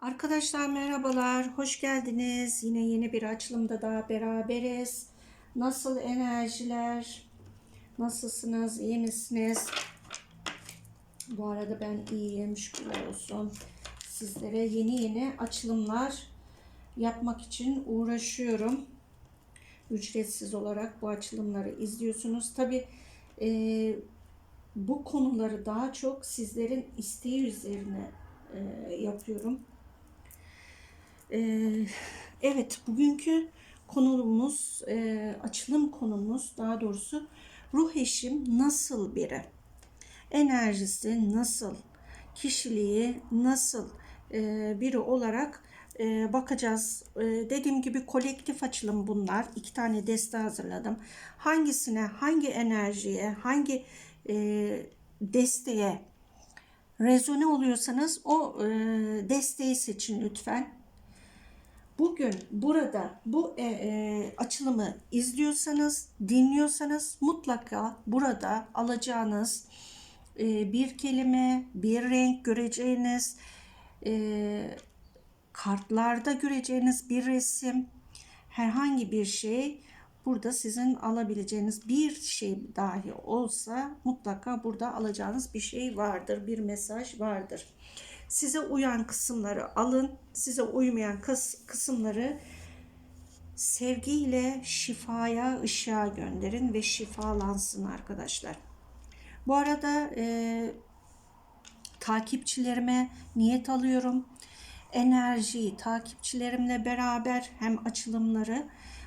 Arkadaşlar merhabalar, hoş geldiniz. Yine yeni bir açılımda daha beraberiz. Nasıl enerjiler? Nasılsınız? İyi misiniz? Bu arada ben iyiyim, şükürler olsun. Sizlere yeni yeni açılımlar yapmak için uğraşıyorum. Ücretsiz olarak bu açılımları izliyorsunuz. Tabi bu konuları daha çok sizlerin isteği üzerine e, yapıyorum. Ee, evet, bugünkü konumuz, e, açılım konumuz daha doğrusu ruh eşim nasıl biri? Enerjisi nasıl? Kişiliği nasıl e, biri olarak e, bakacağız. E, dediğim gibi kolektif açılım bunlar. İki tane deste hazırladım. Hangisine, hangi enerjiye, hangi e, desteğe rezone oluyorsanız o e, desteği seçin lütfen. Bugün burada bu e, e, açılımı izliyorsanız, dinliyorsanız mutlaka burada alacağınız e, bir kelime, bir renk göreceğiniz, e, kartlarda göreceğiniz bir resim, herhangi bir şey burada sizin alabileceğiniz bir şey dahi olsa mutlaka burada alacağınız bir şey vardır, bir mesaj vardır. Size uyan kısımları alın, size uymayan kısımları sevgiyle şifaya, ışığa gönderin ve şifalansın arkadaşlar. Bu arada e, takipçilerime niyet alıyorum. Enerjiyi takipçilerimle beraber hem açılımları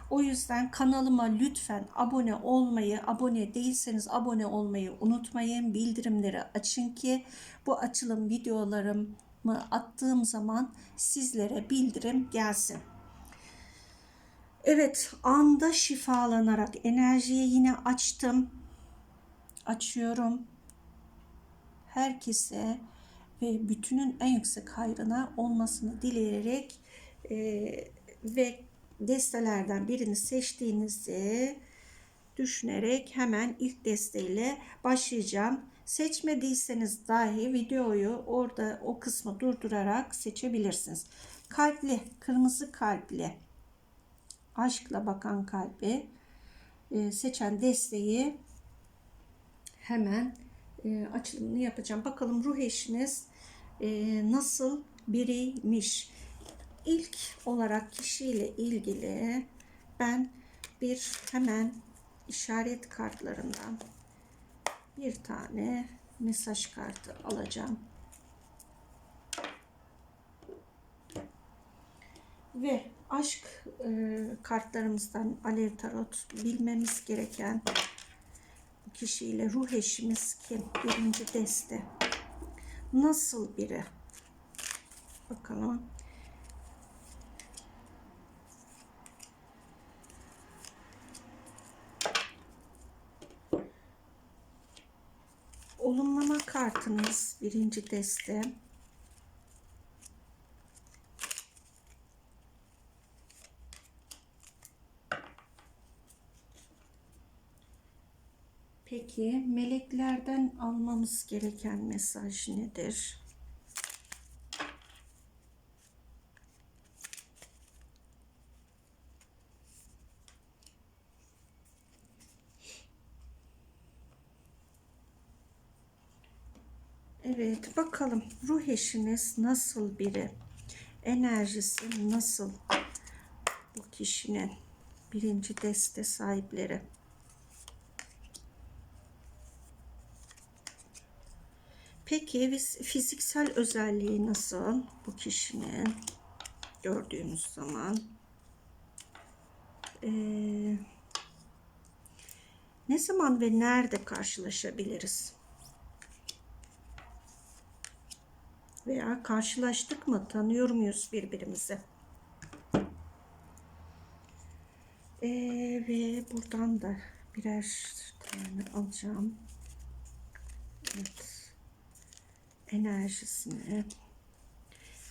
o yüzden kanalıma lütfen abone olmayı, abone değilseniz abone olmayı unutmayın. Bildirimleri açın ki bu açılım videolarımı attığım zaman sizlere bildirim gelsin. Evet, anda şifalanarak enerjiyi yine açtım. Açıyorum. Herkese ve bütünün en yüksek hayrına olmasını dileyerek e, ve destelerden birini seçtiğinizi düşünerek hemen ilk desteyle başlayacağım. Seçmediyseniz dahi videoyu orada o kısmı durdurarak seçebilirsiniz. Kalpli, kırmızı kalpli, aşkla bakan kalbi e, seçen desteği hemen e, açılımını yapacağım. Bakalım ruh eşiniz e, nasıl biriymiş ilk olarak kişiyle ilgili ben bir hemen işaret kartlarından bir tane mesaj kartı alacağım. Ve aşk e, kartlarımızdan Alev Tarot bilmemiz gereken kişiyle ruh eşimiz kim? Birinci deste. Nasıl biri? Bakalım. olumlama kartınız birinci deste. Peki meleklerden almamız gereken mesaj nedir? Evet bakalım ruh eşiniz nasıl biri? Enerjisi nasıl bu kişinin? Birinci deste sahipleri. Peki fiziksel özelliği nasıl bu kişinin gördüğümüz zaman? Ee, ne zaman ve nerede karşılaşabiliriz? Veya karşılaştık mı? Tanıyor muyuz birbirimizi? Ee, ve buradan da birer tane alacağım. Evet. Enerjisine,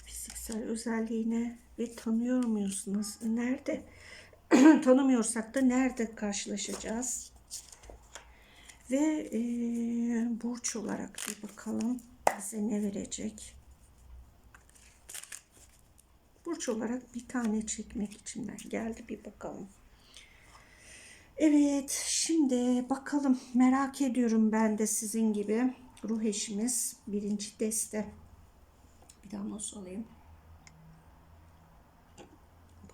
fiziksel özelliğine ve tanıyor muyuz? Nerede? Tanımıyorsak da nerede karşılaşacağız? Ve e, burç olarak bir bakalım bize ne verecek? Burç olarak bir tane çekmek içimden geldi. Bir bakalım. Evet, şimdi bakalım. Merak ediyorum ben de sizin gibi. Ruh eşimiz birinci deste. Bir daha not alayım.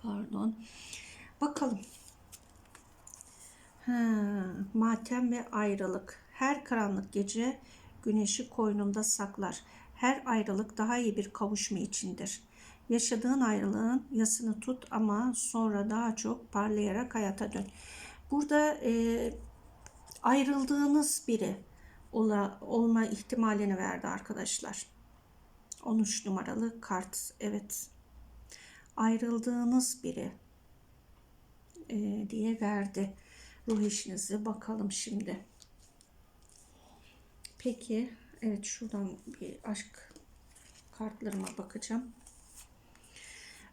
Pardon. Bakalım. Ha, matem ve ayrılık. Her karanlık gece güneşi koynunda saklar. Her ayrılık daha iyi bir kavuşma içindir. Yaşadığın ayrılığın yasını tut ama sonra daha çok parlayarak hayata dön. Burada e, ayrıldığınız biri ola, olma ihtimalini verdi arkadaşlar. 13 numaralı kart. Evet. Ayrıldığınız biri e, diye verdi ruh eşinizi. Bakalım şimdi. Peki. Evet şuradan bir aşk kartlarıma bakacağım.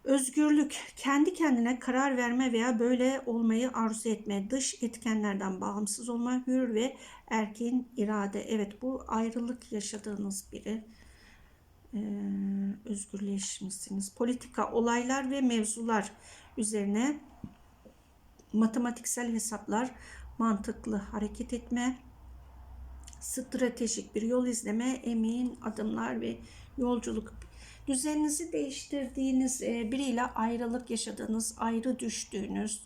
Özgürlük, kendi kendine karar verme veya böyle olmayı arzu etme, dış etkenlerden bağımsız olma, hür ve erkin irade. Evet bu ayrılık yaşadığınız biri. Ee, özgürleşmişsiniz. Politika, olaylar ve mevzular üzerine matematiksel hesaplar, mantıklı hareket etme, stratejik bir yol izleme, emin adımlar ve yolculuk. Düzeninizi değiştirdiğiniz e, biriyle ayrılık yaşadığınız, ayrı düştüğünüz,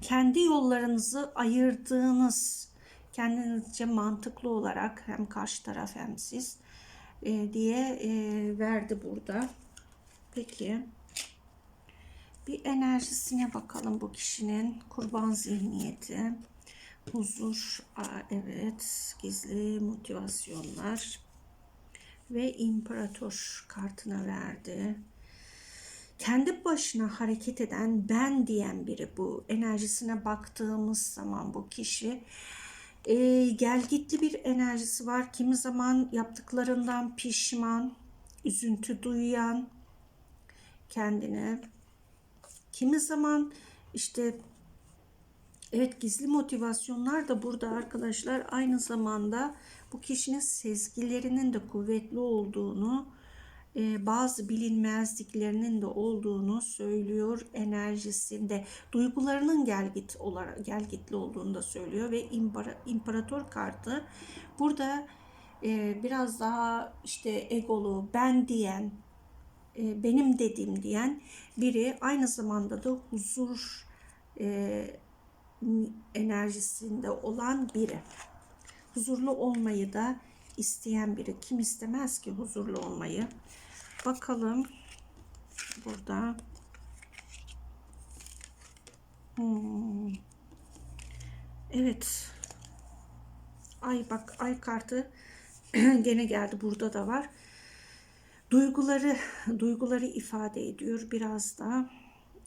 kendi yollarınızı ayırdığınız, kendinizce mantıklı olarak hem karşı taraf hem siz e, diye e, verdi burada. Peki. Bir enerjisine bakalım bu kişinin. Kurban zihniyeti. Huzur. Evet. Gizli motivasyonlar. Ve imparator kartına verdi. Kendi başına hareket eden ben diyen biri bu. Enerjisine baktığımız zaman bu kişi e, gelgitli bir enerjisi var. Kimi zaman yaptıklarından pişman, üzüntü duyan kendine. Kimi zaman işte evet gizli motivasyonlar da burada arkadaşlar aynı zamanda bu kişinin sezgilerinin de kuvvetli olduğunu e, bazı bilinmezliklerinin de olduğunu söylüyor enerjisinde. Duygularının gelgit olarak gelgitli olduğunu da söylüyor ve impara, imparator kartı burada e, biraz daha işte egolu ben diyen e, benim dediğim diyen biri aynı zamanda da huzur enerjisinde olan biri huzurlu olmayı da isteyen biri kim istemez ki huzurlu olmayı Bakalım burada. Hmm. Evet. Ay bak ay kartı gene geldi burada da var. Duyguları duyguları ifade ediyor biraz da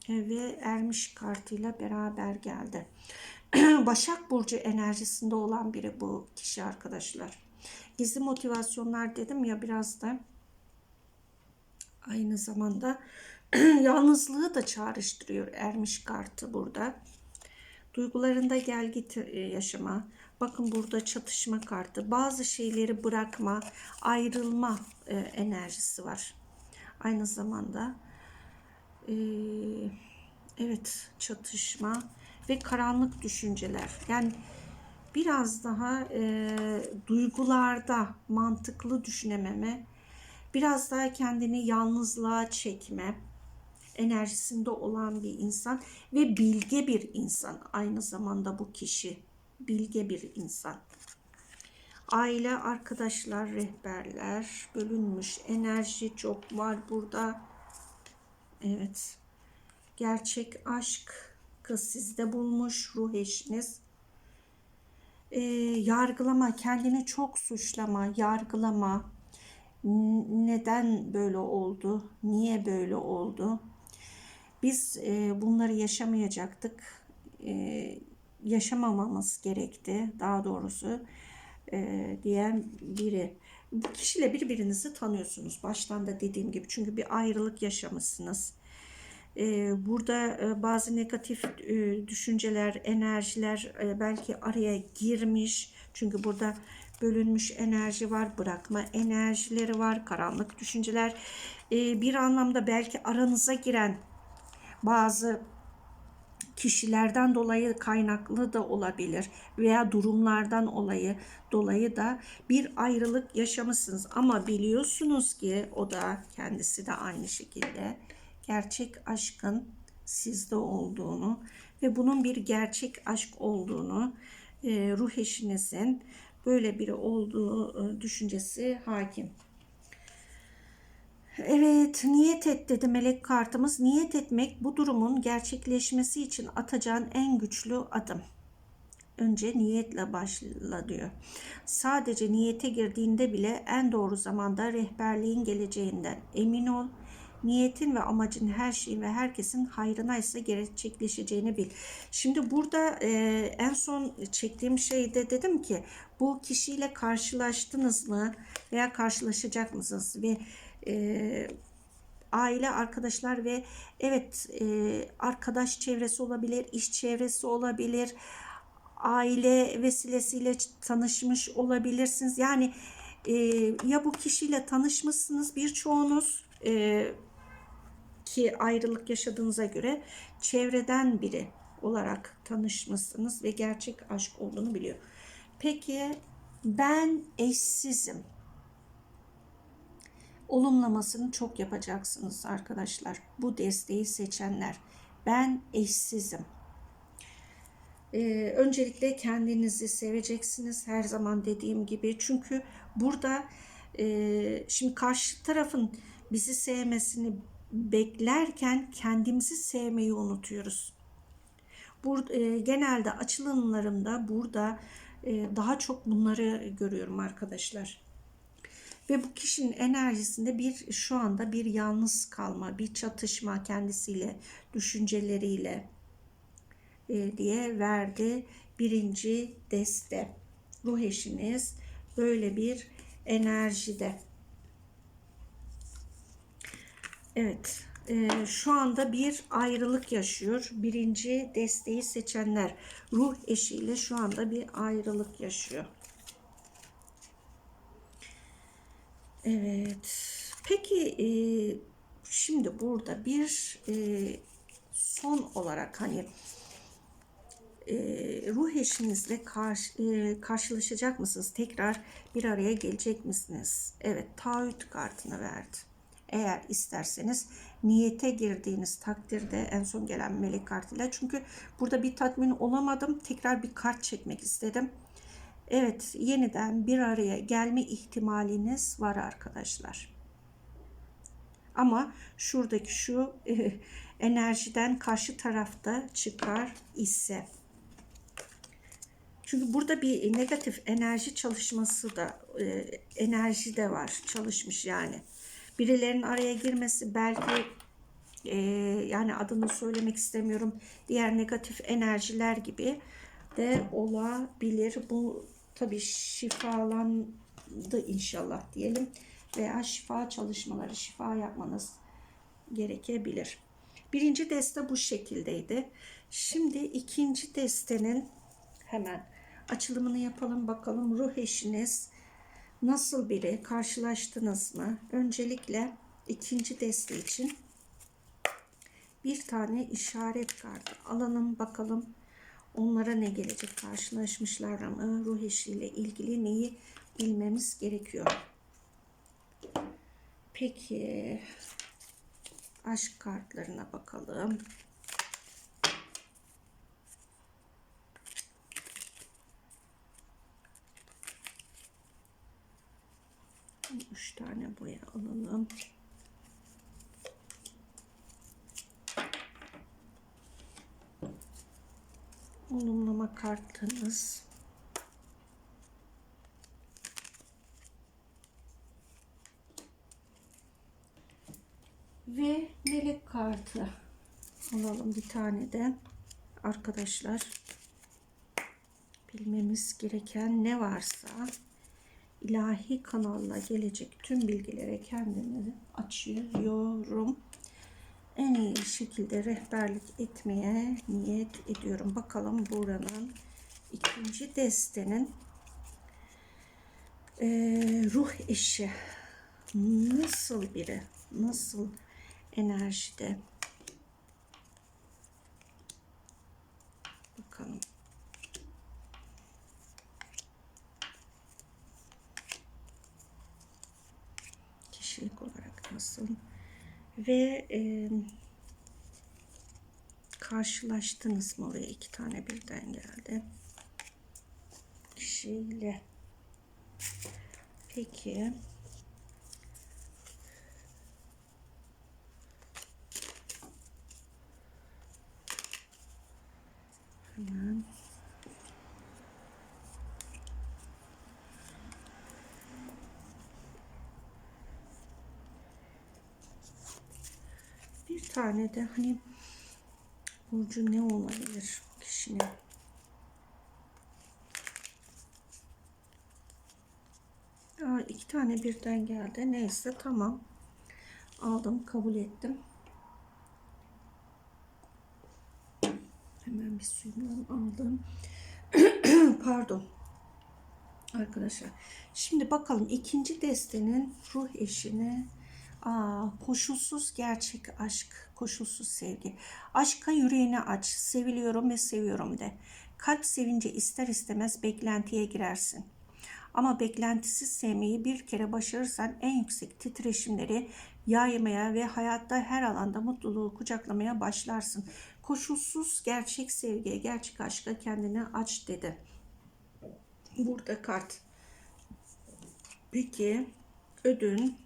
ve ermiş kartıyla beraber geldi. Başak Burcu enerjisinde olan biri bu kişi arkadaşlar. Gizli motivasyonlar dedim ya biraz da Aynı zamanda yalnızlığı da çağrıştırıyor ermiş kartı burada. Duygularında gel git e, yaşama. Bakın burada çatışma kartı. Bazı şeyleri bırakma, ayrılma e, enerjisi var. Aynı zamanda e, evet çatışma ve karanlık düşünceler. Yani biraz daha e, duygularda mantıklı düşünememe biraz daha kendini yalnızlığa çekme enerjisinde olan bir insan ve bilge bir insan aynı zamanda bu kişi bilge bir insan. Aile, arkadaşlar, rehberler, bölünmüş enerji çok var burada. Evet. Gerçek aşk kız sizde bulmuş ruh eşiniz. Ee, yargılama, kendini çok suçlama, yargılama, neden böyle oldu, niye böyle oldu. Biz e, bunları yaşamayacaktık, e, yaşamamamız gerekti daha doğrusu e, diyen biri. Bu kişiyle birbirinizi tanıyorsunuz baştan da dediğim gibi çünkü bir ayrılık yaşamışsınız. E, burada e, bazı negatif e, düşünceler, enerjiler e, belki araya girmiş çünkü burada bölünmüş enerji var, bırakma enerjileri var, karanlık düşünceler. Ee, bir anlamda belki aranıza giren bazı kişilerden dolayı kaynaklı da olabilir veya durumlardan olayı dolayı da bir ayrılık yaşamışsınız ama biliyorsunuz ki o da kendisi de aynı şekilde gerçek aşkın sizde olduğunu ve bunun bir gerçek aşk olduğunu e, ruh eşinizin böyle biri olduğu e, düşüncesi hakim. Evet, niyet et dedi melek kartımız. Niyet etmek bu durumun gerçekleşmesi için atacağın en güçlü adım. Önce niyetle başla diyor. Sadece niyete girdiğinde bile en doğru zamanda rehberliğin geleceğinden emin ol. Niyetin ve amacın her şeyin ve herkesin hayrına ise gerçekleşeceğini bil. Şimdi burada e, en son çektiğim şeyde dedim ki bu kişiyle karşılaştınız mı veya karşılaşacak mısınız ve e, aile arkadaşlar ve evet e, arkadaş çevresi olabilir, iş çevresi olabilir, aile vesilesiyle tanışmış olabilirsiniz. Yani e, ya bu kişiyle tanışmışsınız birçoğunuz e, ki ayrılık yaşadığınıza göre çevreden biri olarak tanışmışsınız ve gerçek aşk olduğunu biliyor. Peki ben eşsizim olumlamasını çok yapacaksınız arkadaşlar. Bu desteği seçenler. Ben eşsizim. Ee, öncelikle kendinizi seveceksiniz her zaman dediğim gibi. Çünkü burada e, şimdi karşı tarafın bizi sevmesini beklerken kendimizi sevmeyi unutuyoruz. Burada, e, genelde açılımlarımda burada e, daha çok bunları görüyorum arkadaşlar. Ve bu kişinin enerjisinde bir şu anda bir yalnız kalma, bir çatışma kendisiyle, düşünceleriyle e, diye verdi birinci deste. Ruh eşiniz böyle bir enerjide. Evet, e, şu anda bir ayrılık yaşıyor. Birinci desteği seçenler ruh eşiyle şu anda bir ayrılık yaşıyor. Evet. Peki e, şimdi burada bir e, son olarak hani e, ruh eşinizle karşı, e, karşılaşacak mısınız? Tekrar bir araya gelecek misiniz? Evet, taahhüt kartını verdi. Eğer isterseniz niyete girdiğiniz takdirde en son gelen melek kartıyla çünkü burada bir tatmin olamadım. Tekrar bir kart çekmek istedim. Evet, yeniden bir araya gelme ihtimaliniz var arkadaşlar. Ama şuradaki şu e, enerjiden karşı tarafta çıkar ise çünkü burada bir negatif enerji çalışması da e, enerji de var çalışmış yani. Birilerinin araya girmesi belki e, yani adını söylemek istemiyorum. Diğer negatif enerjiler gibi de olabilir. Bu tabii şifalandı inşallah diyelim veya şifa çalışmaları, şifa yapmanız gerekebilir. Birinci deste bu şekildeydi. Şimdi ikinci destenin hemen açılımını yapalım bakalım ruh eşiniz nasıl biri karşılaştınız mı? Öncelikle ikinci deste için bir tane işaret kartı alalım bakalım onlara ne gelecek karşılaşmışlar mı ruh eşiyle ilgili neyi bilmemiz gerekiyor. Peki aşk kartlarına bakalım. Üç tane boya alalım. olumlama kartınız. Ve melek kartı alalım bir tane de arkadaşlar bilmemiz gereken ne varsa ilahi kanalla gelecek tüm bilgilere kendimi açıyorum en iyi şekilde rehberlik etmeye niyet ediyorum. Bakalım buranın ikinci destenin Ee, ruh eşi nasıl biri? Nasıl enerjide? Bakalım. Kişilik olarak nasıl? Ve e, karşılaştınız oraya? iki tane birden geldi. Kişiyle. Peki. Hemen. Bir tane de hani burcu ne olabilir kişinin? Aa, iki tane birden geldi. Neyse tamam. Aldım, kabul ettim. Hemen bir suyumdan aldım. Pardon. Arkadaşlar. Şimdi bakalım ikinci destenin ruh eşini Aa, koşulsuz gerçek aşk, koşulsuz sevgi. Aşka yüreğini aç, seviliyorum ve seviyorum de. Kalp sevince ister istemez beklentiye girersin. Ama beklentisiz sevmeyi bir kere başarırsan en yüksek titreşimleri yaymaya ve hayatta her alanda mutluluğu kucaklamaya başlarsın. Koşulsuz gerçek sevgiye, gerçek aşka kendini aç dedi. Burada kart. Peki ödün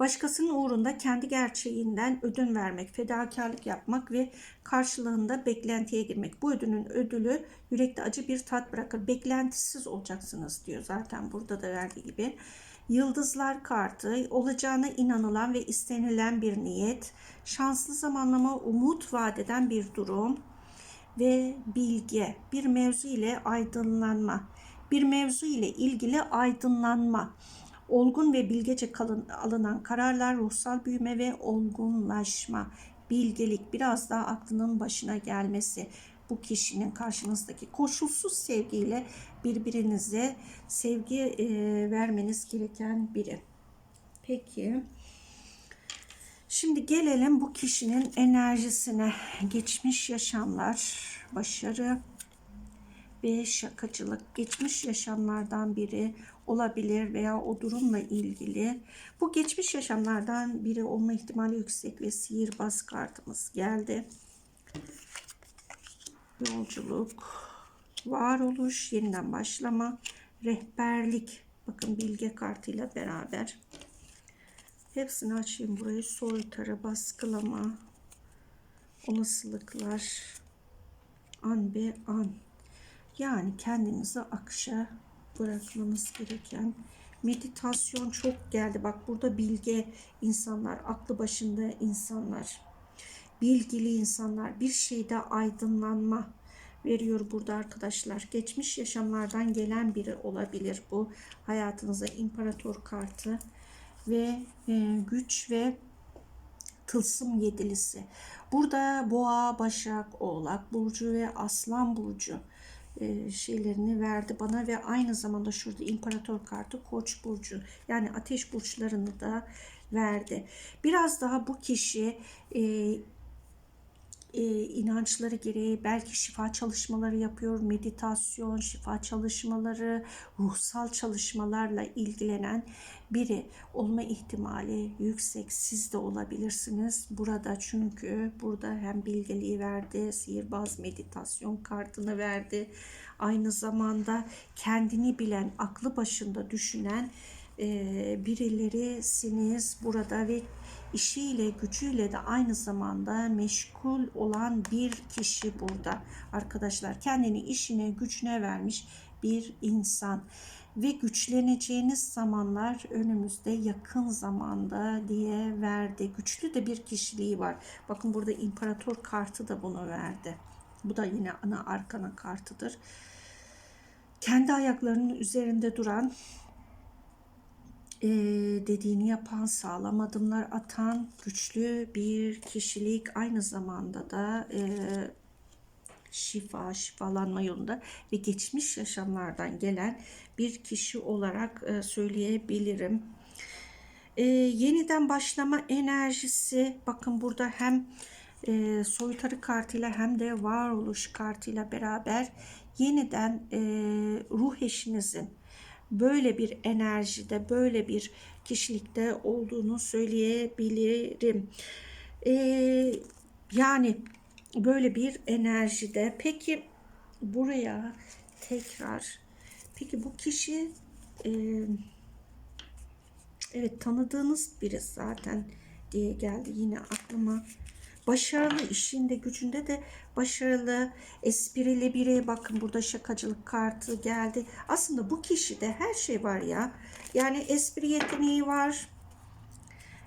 Başkasının uğrunda kendi gerçeğinden ödün vermek, fedakarlık yapmak ve karşılığında beklentiye girmek. Bu ödünün ödülü yürekte acı bir tat bırakır. Beklentisiz olacaksınız diyor zaten burada da verdiği gibi. Yıldızlar kartı, olacağına inanılan ve istenilen bir niyet, şanslı zamanlama, umut vadeden bir durum ve bilgi, bir mevzu ile aydınlanma, bir mevzu ile ilgili aydınlanma olgun ve bilgece kalın, alınan kararlar, ruhsal büyüme ve olgunlaşma, bilgelik, biraz daha aklının başına gelmesi, bu kişinin karşınızdaki koşulsuz sevgiyle birbirinize sevgi e, vermeniz gereken biri. Peki. Şimdi gelelim bu kişinin enerjisine. Geçmiş yaşamlar, başarı ve şakacılık. Geçmiş yaşamlardan biri olabilir veya o durumla ilgili. Bu geçmiş yaşamlardan biri olma ihtimali yüksek ve sihirbaz kartımız geldi. Yolculuk, varoluş, yeniden başlama, rehberlik. Bakın bilge kartıyla beraber. Hepsini açayım burayı. Soytarı, baskılama, olasılıklar, an be an. Yani kendinizi akışa bırakmanız gereken meditasyon çok geldi. Bak burada bilge insanlar, aklı başında insanlar, bilgili insanlar, bir şeyde aydınlanma veriyor burada arkadaşlar. Geçmiş yaşamlardan gelen biri olabilir bu. Hayatınıza imparator kartı ve e, güç ve tılsım yedilisi. Burada boğa, başak, oğlak burcu ve aslan burcu e, şeylerini verdi bana ve aynı zamanda şurada imparator kartı koç burcu yani ateş burçlarını da verdi. Biraz daha bu kişi e, e, inançları gereği belki şifa çalışmaları yapıyor, meditasyon, şifa çalışmaları, ruhsal çalışmalarla ilgilenen biri olma ihtimali yüksek. Siz de olabilirsiniz burada çünkü burada hem bilgeliği verdi, sihirbaz meditasyon kartını verdi. Aynı zamanda kendini bilen, aklı başında düşünen e, birilerisiniz burada ve işiyle gücüyle de aynı zamanda meşgul olan bir kişi burada arkadaşlar kendini işine gücüne vermiş bir insan ve güçleneceğiniz zamanlar önümüzde yakın zamanda diye verdi. Güçlü de bir kişiliği var. Bakın burada imparator kartı da bunu verdi. Bu da yine ana arkana kartıdır. Kendi ayaklarının üzerinde duran e, dediğini yapan, sağlam adımlar atan güçlü bir kişilik aynı zamanda da e, şifa, şifalanma yolunda ve geçmiş yaşamlardan gelen bir kişi olarak e, söyleyebilirim. E, yeniden başlama enerjisi bakın burada hem e, soytarı kartıyla hem de varoluş kartıyla beraber yeniden e, ruh eşinizin böyle bir enerjide, böyle bir kişilikte olduğunu söyleyebilirim. E, yani böyle bir enerjide. Peki buraya tekrar peki bu kişi e, evet tanıdığınız biri zaten diye geldi yine aklıma. Başarılı işinde gücünde de başarılı esprili biri bakın burada şakacılık kartı geldi. Aslında bu kişide her şey var ya. Yani espri yeteneği var.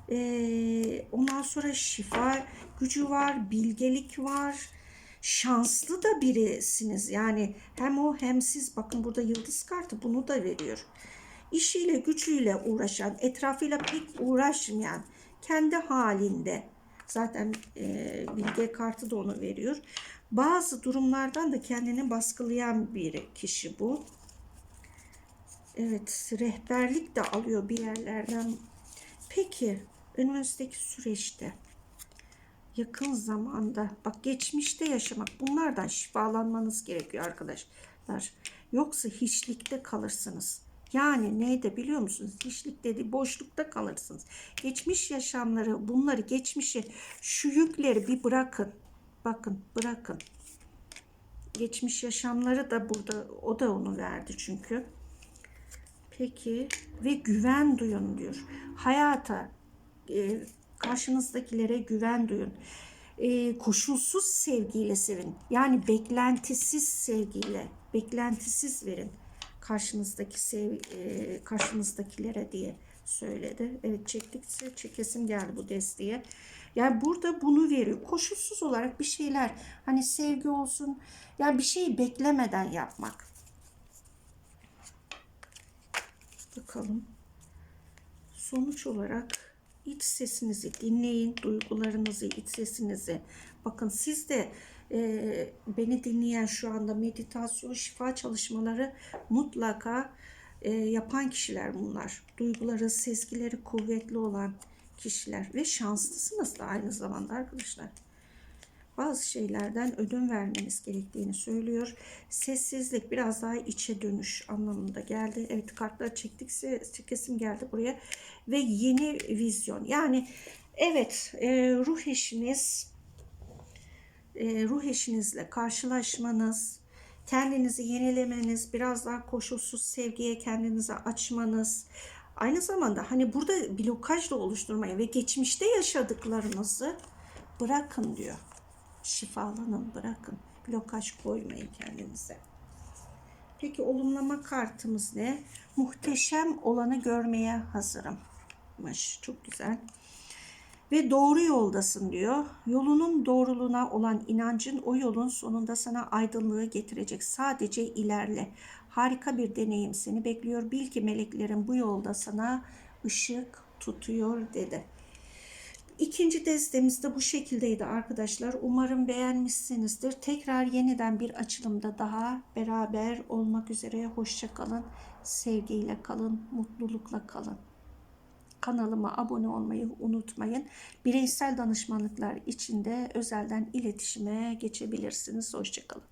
Ee, ondan sonra şifa gücü var, bilgelik var. Şanslı da birisiniz. Yani hem o hem siz bakın burada yıldız kartı bunu da veriyor. İşiyle gücüyle uğraşan, etrafıyla pek uğraşmayan, kendi halinde zaten e, bilge kartı da onu veriyor. Bazı durumlardan da kendini baskılayan bir kişi bu. Evet, rehberlik de alıyor bir yerlerden. Peki, önümüzdeki süreçte yakın zamanda bak geçmişte yaşamak bunlardan şifalanmanız gerekiyor arkadaşlar. Yoksa hiçlikte kalırsınız. Yani neydi biliyor musunuz? Hiçlik dedi boşlukta kalırsınız. Geçmiş yaşamları bunları geçmişi şu yükleri bir bırakın. Bakın bırakın. Geçmiş yaşamları da burada o da onu verdi çünkü. Peki ve güven duyun diyor. Hayata e, karşınızdakilere güven duyun. E, koşulsuz sevgiyle sevin. Yani beklentisiz sevgiyle, beklentisiz verin karşınızdaki sev, e, diye söyledi. Evet çektikçe çekesim geldi bu desteğe. Yani burada bunu veriyor. Koşulsuz olarak bir şeyler hani sevgi olsun yani bir şeyi beklemeden yapmak. Bakalım. Sonuç olarak iç sesinizi dinleyin, duygularınızı, iç sesinizi. Bakın siz de e, beni dinleyen şu anda meditasyon, şifa çalışmaları mutlaka e, yapan kişiler bunlar. Duyguları, sezgileri kuvvetli olan kişiler ve şanslısınız da aynı zamanda arkadaşlar. Bazı şeylerden ödün vermeniz gerektiğini söylüyor. Sessizlik biraz daha içe dönüş anlamında geldi. Evet kartlar çektikse kesim geldi buraya. Ve yeni vizyon. Yani evet e, ruh eşiniz ruh eşinizle karşılaşmanız, kendinizi yenilemeniz, biraz daha koşulsuz sevgiye kendinizi açmanız, aynı zamanda hani burada blokaj da oluşturmayın ve geçmişte yaşadıklarınızı bırakın diyor. Şifalanın, bırakın. Blokaj koymayın kendinize. Peki olumlama kartımız ne? Muhteşem olanı görmeye hazırımmış. Çok güzel ve doğru yoldasın diyor. Yolunun doğruluğuna olan inancın o yolun sonunda sana aydınlığı getirecek. Sadece ilerle. Harika bir deneyim seni bekliyor. Bil ki meleklerin bu yolda sana ışık tutuyor dedi. İkinci destemiz de bu şekildeydi arkadaşlar. Umarım beğenmişsinizdir. Tekrar yeniden bir açılımda daha beraber olmak üzere. Hoşça kalın. Sevgiyle kalın. Mutlulukla kalın. Kanalıma abone olmayı unutmayın. Bireysel danışmanlıklar için de özelden iletişime geçebilirsiniz. Hoşçakalın.